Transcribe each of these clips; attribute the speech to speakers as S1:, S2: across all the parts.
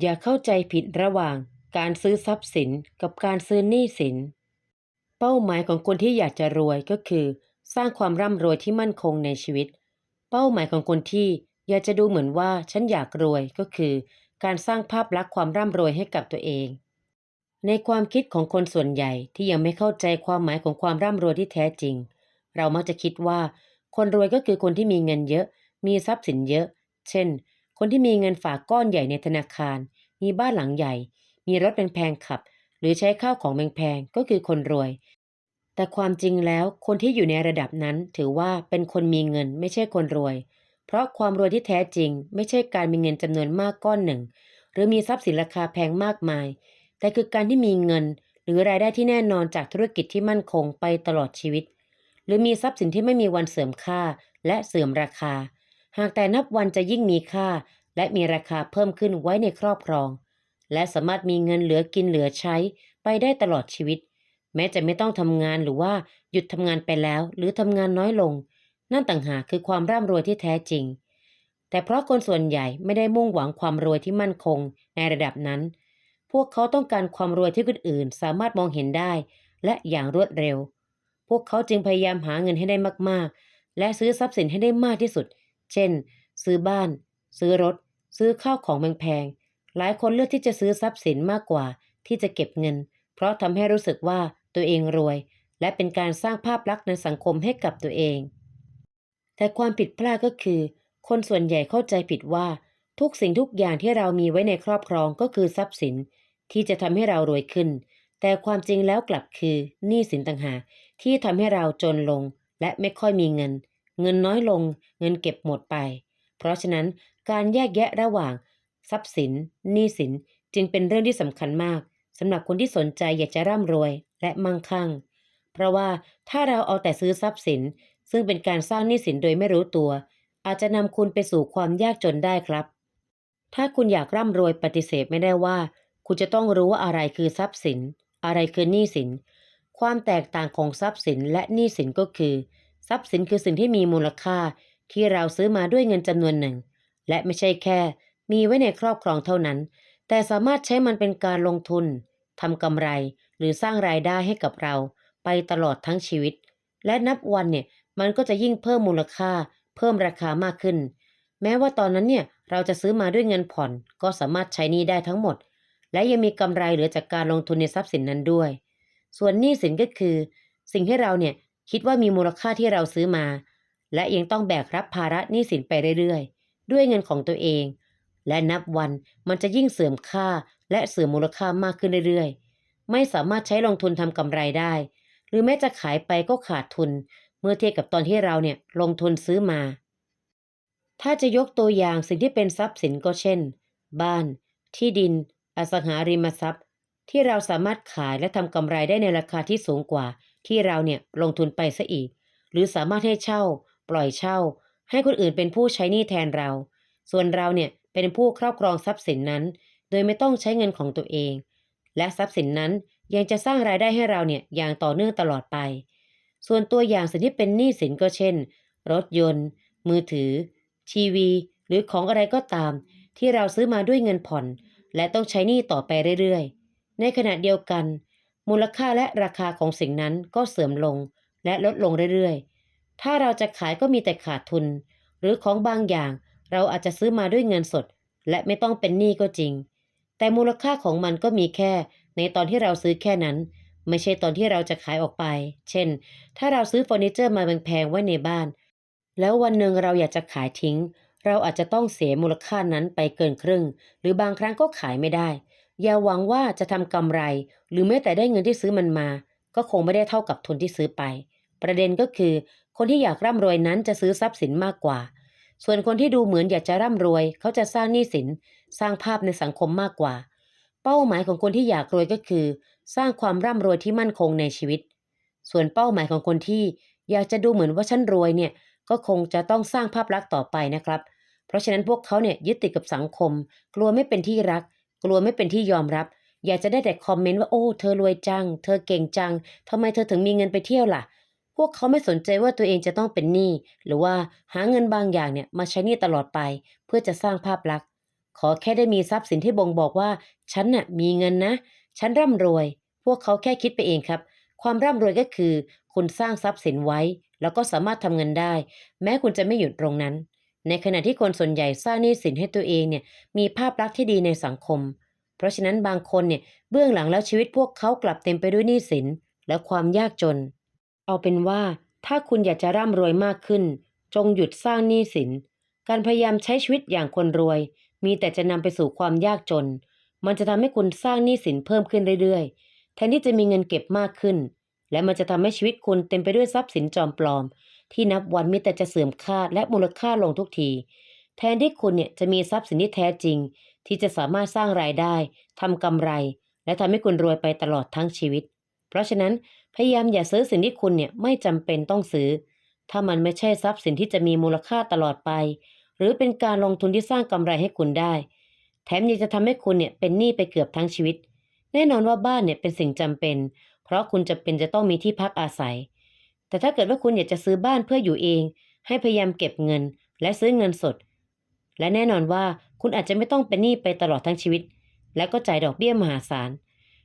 S1: อย่าเข้าใจผิดระหว่างการซื้อทรัพย์สินกับการซื้อหนี้สิน เป้าหมายของคนที่อยากจะรวยก็คือ สร้างความร่ำรวยที่มั่นคงในชีวิต เป้าหมายของคนที่อยากจะดูเหมือนว่าฉันอยากรวยก็คือ การสร้างภาพลักษณ์ความร่ำรวยให้กับตัวเอง ในความคิดของคนส่วนใหญ่ที่ยังไม่เข้าใจความหมายของความร่ำรวยที่แท้จริง เรามักจะคิดว่า คนรวยก็คือคนที่มีเงินเยอะ มีทรัพย์สินเยอะ เช่น คนที่มีเงินฝากก้อนใหญ่ในธนาคาร มีบ้านหลังใหญ่ มีรถแพงๆขับ หรือใช้ข้าวของแพงๆก็คือคนรวย แต่ความจริงแล้วคนที่อยู่ในระดับนั้นถือว่าเป็นคนมีเงินไม่ใช่คนรวย เพราะความรวยที่แท้จริง ไม่ใช่การมีเงินจำนวนมากก้อนหนึ่ง หรือมีทรัพย์สินราคาแพงมากมาย แต่คือการที่มีเงิน หรือรายได้ที่แน่นอนจากธุรกิจที่มั่นคงไปตลอดชีวิต หรือมีทรัพย์สินที่ไม่มีวันเสื่อมค่าและเสื่อมราคาหากแต่นับวันจะยิ่งมีค่า และมีราคาเพิ่มขึ้นไว้ในครอบครอง และสามารถมีเงินเหลือกินเหลือใช้ไปได้ตลอดชีวิต แม้จะไม่ต้องทำงานหรือว่าหยุดทำงานไปแล้ว หรือทำงานน้อยลง นั่นต่างหากคือความร่ำรวยที่แท้จริง แต่เพราะคนส่วนใหญ่ไม่ได้มุ่งหวังความรวยที่มั่นคงในระดับนั้น พวกเขาต้องการความรวยที่คนอื่นสามารถมองเห็นได้ และอย่างรวดเร็ว พวกเขาจึงพยายามหาเงินให้ได้มากๆ และซื้อทรัพย์สินให้ได้มากที่สุด เช่น ซื้อบ้าน ซื้อรถ ซื้อข้าวของแพงๆหลายคนเลือกที่จะซื้อทรัพย์สินมากกว่า ที่จะเก็บเงิน เพราะทำให้รู้สึกว่าตัวเองรวย และเป็นการสร้างภาพลักษณ์ในสังคมให้กับตัวเอง แต่ความผิดพลาดก็คือ คนส่วนใหญ่เข้าใจผิดว่า ทุกสิ่งทุกอย่างที่เรามีไว้ในครอบครองก็คือทรัพย์สิน ที่จะทำให้เรารวยขึ้น แต่ความจริงแล้วกลับคือหนี้สินต่างหากที่ทำให้เราจนลง และไม่ค่อยมีเงิน เงินน้อยลง เงินเก็บหมดไป เพราะฉะนั้น การแยกแยะระหว่าง ทรัพย์สินหนี้สินจึงเป็นเรื่องที่สำคัญมากสำหรับคนที่สนใจอยากจะร่ำรวยและมั่งคั่ง เพราะว่าถ้าเราเอาแต่ซื้อทรัพย์สิน ซึ่งเป็นการสร้างหนี้สินโดยไม่รู้ตัว อาจจะนำคุณไปสู่ความยากจนได้ครับ ถ้าคุณอยากร่ำรวยปฏิเสธไม่ได้ว่า คุณจะต้องรู้ว่าอะไรคือทรัพย์สิน อะไรคือหนี้สิน ความแตกต่างของทรัพย์สินและหนี้สินก็คือ ทรัพย์สินคือสิ่งที่มีมูลค่าที่เราซื้อมาด้วยเงินจำนวนหนึ่ง และไม่ใช่แค่ มีไว้ในครอบครองเท่านั้น แต่สามารถใช้มันเป็นการลงทุนทำกำไรหรือสร้างรายได้ให้กับเรา ไปตลอดทั้งชีวิต และนับวันเนี่ยมันก็จะยิ่งเพิ่มมูลค่า เพิ่มราคามากขึ้น แม้ว่าตอนนั้นเนี่ยเราจะซื้อมาด้วยเงินผ่อน ก็สามารถใช้นี้ได้ทั้งหมด และยังมีกำไรเหลือจากการลงทุนในทรัพย์สินนั้นด้วย ส่วนหนี้สินก็คือ สิ่งที่เราเนี่ยคิดว่ามีมูลค่าที่เราซื้อมา และยังต้องแบกรับภาระหนี้สินไปเรื่อยๆ ด้วยเงินของตัวเอง และนับวันมันจะยิ่งเสื่อมค่าและเสื่อมมูลค่ามากขึ้นเรื่อยๆ ไม่สามารถใช้ลงทุนทำกำไรได้ หรือแม้จะขายไปก็ขาดทุน เมื่อเทียบกับตอนที่เราเนี่ยลงทุนซื้อมา ถ้าจะยกตัวอย่างสิ่งที่เป็นทรัพย์สินก็เช่น บ้าน ที่ดิน อสังหาริมทรัพย์ ที่เราสามารถขายและทำกำไรได้ในราคาที่สูงกว่า ที่เราเนี่ยลงทุนไปซะอีก หรือสามารถให้เช่า ปล่อยเช่า ให้คนอื่นเป็นผู้ใช้หนี้แทนเรา ส่วนเราเนี่ยเป็นผู้ครอบครองทรัพย์สินนั้น โดยไม่ต้องใช้เงินของตัวเอง และทรัพย์สินนั้นยังจะสร้างรายได้ให้เราเนี่ยอย่างต่อเนื่องตลอดไป ส่วนตัวอย่างสิ่งที่เป็นหนี้สินก็เช่น รถยนต์ มือถือ ทีวี หรือของอะไรก็ตาม ที่เราซื้อมาด้วยเงินผ่อน และต้องใช้หนี้ต่อไปเรื่อยๆ ในขณะเดียวกัน มูลค่าและราคาของสิ่งนั้นก็เสื่อมลงและลดลงเรื่อยๆ ถ้าเราจะขายก็มีแต่ขาดทุน หรือของบางอย่างเราอาจจะซื้อมาด้วยเงินสด และไม่ต้องเป็นหนี้ก็จริง แต่มูลค่าของมันก็มีแค่ในตอนที่เราซื้อแค่นั้น ไม่ใช่ตอนที่เราจะขายออกไป เช่น ถ้าเราซื้อเฟอร์นิเจอร์มาแพงๆไว้ในบ้าน แล้ววันหนึ่งเราอยากจะขายทิ้ง เราอาจจะต้องเสียมูลค่านั้นไปเกินครึ่ง หรือบางครั้งก็ขายไม่ได้ อย่าหวังว่าจะทำกำไร หรือแม้แต่ได้เงินที่ซื้อมันมา ก็คงไม่ได้เท่ากับทุนที่ซื้อไป ประเด็นก็คือ คนที่อยากร่ำรวยนั้นจะซื้อทรัพย์สินมากกว่า ส่วนคนที่ดูเหมือนอยากจะร่ำรวย เขาจะสร้างหนี้สิน สร้างภาพในสังคมมากกว่า เป้าหมายของคนที่อยากรวยก็คือ สร้างความร่ำรวยที่มั่นคงในชีวิต ส่วนเป้าหมายของคนที่อยากจะดูเหมือนว่าฉันรวยเนี่ยก็คงจะต้องสร้างภาพลักษณ์ต่อไปนะครับ เพราะฉะนั้นพวกเขาเนี่ยยึดติดกับสังคม กลัวไม่เป็นที่รัก กลัวไม่เป็นที่ยอมรับ อยากจะได้แต่คอมเมนต์ว่าโอ้ เธอรวยจัง เธอเก่งจังทำไมเธอถึงมีเงินไปเที่ยวล่ะ พวกเขาไม่สนใจว่าตัวเองจะต้องเป็นหนี้หรือว่าหาเงินบางอย่างเนี่ยมาใช้หนี้ตลอดไป เพื่อจะสร้างภาพลักษณ์ ขอแค่ได้มีทรัพย์สินที่บ่งบอกว่า ฉันน่ะมีเงินนะ ฉันร่ำรวย พวกเขาแค่คิดไปเองครับ ความร่ำรวยก็คือ คุณสร้างทรัพย์สินไว้ แล้วก็สามารถทำเงินได้ แม้คุณจะไม่หยุดตรงนั้น ในขณะที่คนส่วนใหญ่สร้างหนี้สินให้ตัวเองเนี่ยมีภาพลักษณ์ที่ดีในสังคม เพราะฉะนั้นบางคนเนี่ยเบื้องหลังแล้วชีวิตพวกเขากลับเต็มไปด้วยหนี้สินและความยากจน เอาเป็นว่าถ้าคุณอยากจะร่ำรวยมากขึ้น จงหยุดสร้างหนี้สิน การพยายามใช้ชีวิตอย่างคนรวย มีแต่จะนำไปสู่ความยากจน มันจะทำให้คุณสร้างหนี้สินเพิ่มขึ้นเรื่อยๆ แทนที่จะมีเงินเก็บมากขึ้น และมันจะทำให้ชีวิตคุณเต็มไปด้วยทรัพย์สินจอมปลอม ที่นับวันมีแต่จะเสื่อมค่าและมูลค่าลงทุกที แทนที่คุณเนี่ยจะมีทรัพย์สินที่แท้จริง ที่จะสามารถสร้างรายได้ทำกำไร และทำให้คุณรวยไปตลอดทั้งชีวิต เพราะฉะนั้นพยายามอย่าซื้อสิ่งที่คุณเนี่ยไม่จำเป็นต้องซื้อ ถ้ามันไม่ใช่ทรัพย์สินที่จะมีมูลค่าตลอดไป หรือเป็นการลงทุนที่สร้างกำไรให้คุณได้ แถมยังจะทำให้คุณเนี่ยเป็นหนี้ไปเกือบทั้งชีวิต แน่นอนว่าบ้านเนี่ยเป็นสิ่งจำเป็น เพราะคุณจะเป็นจะต้องมีที่พักอาศัย แต่ถ้าเกิดว่าคุณอยากจะซื้อบ้านเพื่ออยู่เอง ให้พยายามเก็บเงิน และซื้อเงินสด และแน่นอนว่าคุณอาจจะไม่ต้องเป็นหนี้ไปตลอดทั้งชีวิต และก็จ่ายดอกเบี้ยมหาศาล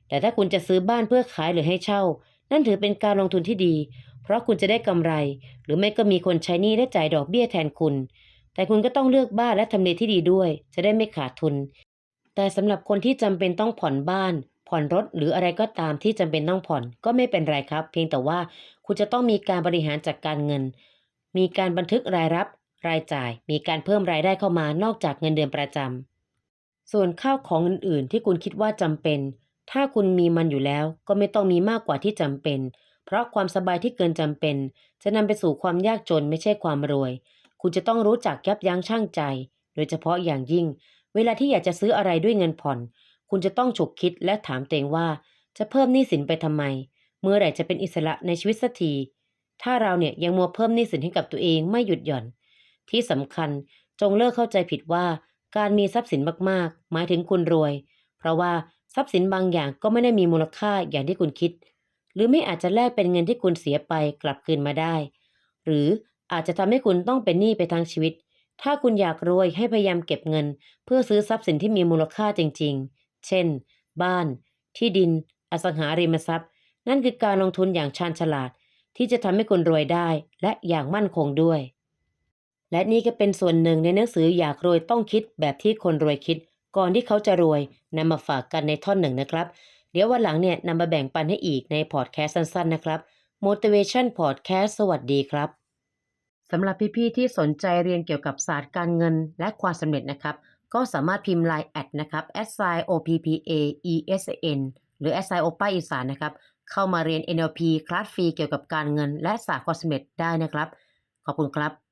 S1: แต่ถ้าคุณจะซื้อบ้านเพื่อขายหรือให้เช่า นั่นถือเป็นการลงทุนที่ดี เพราะคุณจะได้กำไร หรือไม่ก็มีคนใช้หนี้และจ่ายดอกเบี้ยแทนคุณ แต่คุณก็ต้องเลือกบ้านและทำเลที่ดีด้วย จะได้ไม่ขาดทุน แต่สำหรับคนที่จำเป็นต้องผ่อนบ้าน ผ่อนรถหรืออะไรก็ตามที่จำเป็นต้องผ่อนก็ไม่เป็นไรครับ เพียงแต่ว่าคุณจะต้องมีการบริหารจัดการเงิน มีการบันทึกรายรับ รายจ่าย มีการเพิ่มรายได้เข้ามานอกจากเงินเดือนประจำส่วนข้าวของอื่นๆ ที่คุณคิดว่าจำเป็น ถ้าคุณมีมันอยู่แล้วก็ไม่ต้องมีมากกว่าที่จำเป็น เพราะความสบายที่เกินจำเป็น จะนำไปสู่ความยากจนไม่ใช่ความรวย คุณจะต้องรู้จักยับยั้งชั่งใจ โดยเฉพาะอย่างยิ่ง เวลาที่อยากจะซื้ออะไรด้วยเงินผ่อน คุณจะต้องฉุกคิดและถามตัวเองว่า จะเพิ่มหนี้สินไปทำไม เมื่อไหร่จะเป็นอิสระในชีวิตสักที ถ้าเราเนี่ยยังมัวเพิ่มหนี้สินให้กับตัวเองไม่หยุดหย่อน ที่สำคัญจงเลิกเข้าใจผิดว่า การมีทรัพย์สินมากๆ หมายถึงคุณรวย เพราะว่า ทรัพย์สินบางอย่างก็ไม่ได้มีมูลค่าอย่างที่คุณคิด หรือไม่อาจจะแลกเป็นเงินที่คุณเสียไปกลับคืนมาได้ หรืออาจจะทำให้คุณต้องเป็นหนี้ไปทั้งชีวิต ถ้าคุณอยากรวยให้พยายามเก็บเงิน เพื่อซื้อทรัพย์สินที่มีมูลค่าจริง ๆ เช่น บ้าน ที่ดิน อสังหาริมทรัพย์ นั่นคือการลงทุนอย่างชาญฉลาด ที่จะทำให้คุณรวยได้ และอย่างมั่นคงด้วย และนี่ก็เป็นส่วนหนึ่งในหนังสืออยากรวยต้องคิดแบบที่คนรวยคิด ก่อนที่เขาจะรวยนำมาฝากกันในท่อนหนึ่งนะครับ เดี๋ยววันหลังเนี่ยนำมาแบ่งปันให้อีกในพอดแคสต์สั้นๆ นะครับ motivation podcast สวัสดีครับสำหรับพี่ๆที่สนใจเรียนเกี่ยวกับศาสตร์การเงินและความสำเร็จนะครับ ก็สามารถพิมพ์ Line แอดนะครับ s i o p p a e s n หรือ s i o p a อีสานนะครับ เข้ามาเรียน NLP คลาสฟรีเกี่ยวกับการเงินและศาสตร์ความสำเร็จได้นะครับ ขอบคุณครับ